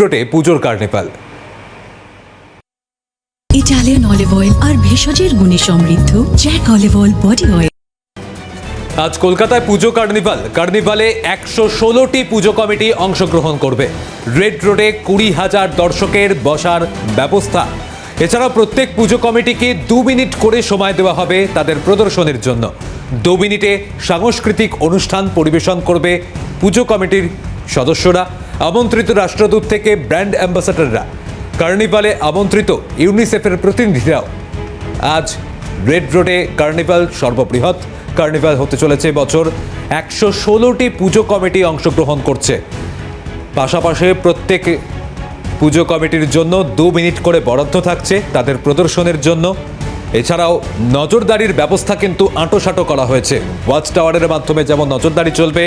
রোডে পুজোর carnival. Italian olive oil আর ভেষজের গুণে সমৃদ্ধ Jack olive oil body oil. আজ কলকাতায় পুজো কার্নিভাল। কার্নিভালে একশো ষোলোটি পুজো কমিটি অংশগ্রহণ করবে। রেড রোডে কুড়ি হাজার দর্শকের বসার ব্যবস্থা। এছাড়াও প্রত্যেক পুজো কমিটিকে দু মিনিট করে সময় দেওয়া হবে তাদের প্রদর্শনের জন্য। দু মিনিটে সাংস্কৃতিক অনুষ্ঠান পরিবেশন করবে পুজো কমিটির সদস্যরা। আমন্ত্রিত রাষ্ট্রদূত থেকে ব্র্যান্ড অ্যাম্বাসাডাররা, কার্নিভালে আমন্ত্রিত ইউনিসেফের প্রতিনিধিরাও। আজ রেড রোডে কার্নিভাল সর্ববৃহৎ, কার্নিভাল হতে চলেছে বছর একশো ষোলোটি পুজো কমিটি অংশগ্রহণ করছে। পাশাপাশি প্রত্যেক পুজো কমিটির জন্য দু মিনিট করে বরাদ্দ থাকছে তাদের প্রদর্শনের জন্য। এছাড়াও নজরদারির ব্যবস্থা কিন্তু আঁটোসাঁটো করা হয়েছে। ওয়াচ টাওয়ারের মাধ্যমে যেমন নজরদারি চলবে,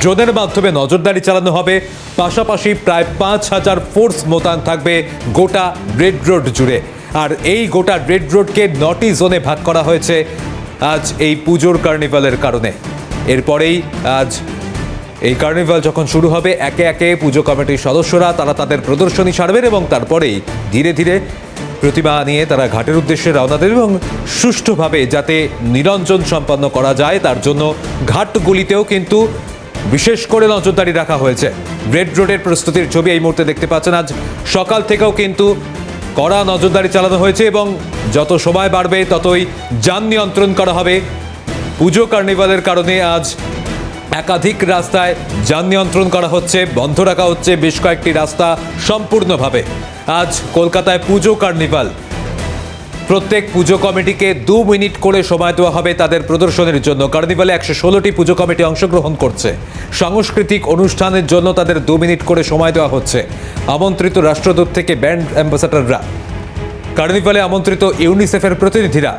ড্রোনের মাধ্যমে নজরদারি চালানো হবে। পাশাপাশি প্রায় পাঁচ হাজার ফোর্স মোতায়েন থাকবে গোটা রেড রোড জুড়ে। আর এই গোটা রেড রোডকে নটি জোনে ভাগ করা হয়েছে আজ এই পুজোর কার্নিভালের কারণে। এরপরেই আজ এই কার্নিভাল যখন শুরু হবে, একে একে পুজো কমিটির সদস্যরা তারা তাদের প্রদর্শনী সারবেন এবং তারপরেই ধীরে ধীরে প্রতিমা নিয়ে তারা ঘাটের উদ্দেশ্যে রওনা দেবেন এবং সুষ্ঠুভাবে যাতে নিরঞ্জন সম্পন্ন করা যায়, তার জন্য ঘাটগুলিতেও কিন্তু বিশেষ করে নজরদারি রাখা হয়েছে। রেড রোডের প্রস্তুতির ছবি এই মুহূর্তে দেখতে পাচ্ছেন। আজ সকাল থেকেও কিন্তু কড়া নজরদারি চালানো হয়েছে এবং যত সময় বাড়বে ততই যান নিয়ন্ত্রণ করা হবে। পুজো কার্নিভালের কারণে আজ একাধিক রাস্তায় যান নিয়ন্ত্রণ করা হচ্ছে, বন্ধ রাখা হচ্ছে বেশ কয়েকটি রাস্তা সম্পূর্ণভাবে। আজ কলকাতায় পুজো কার্নিভাল। প্রত্যেক পুজো কমিটিকে দু মিনিট করে সময় দেওয়া হবে তাদের প্রদর্শনের জন্য। কার্নিভালে একশো ষোলোটি পুজো কমিটি অংশগ্রহণ করছে। সাংস্কৃতিক অনুষ্ঠানের জন্য তাদের দু মিনিট করে সময় দেওয়া হচ্ছে। আমন্ত্রিত রাষ্ট্রদূত থেকে ব্যান্ড অ্যাম্বাসাডাররা। কার্নিভালে আমন্ত্রিত ইউনিসেফের প্রতিনিধিরা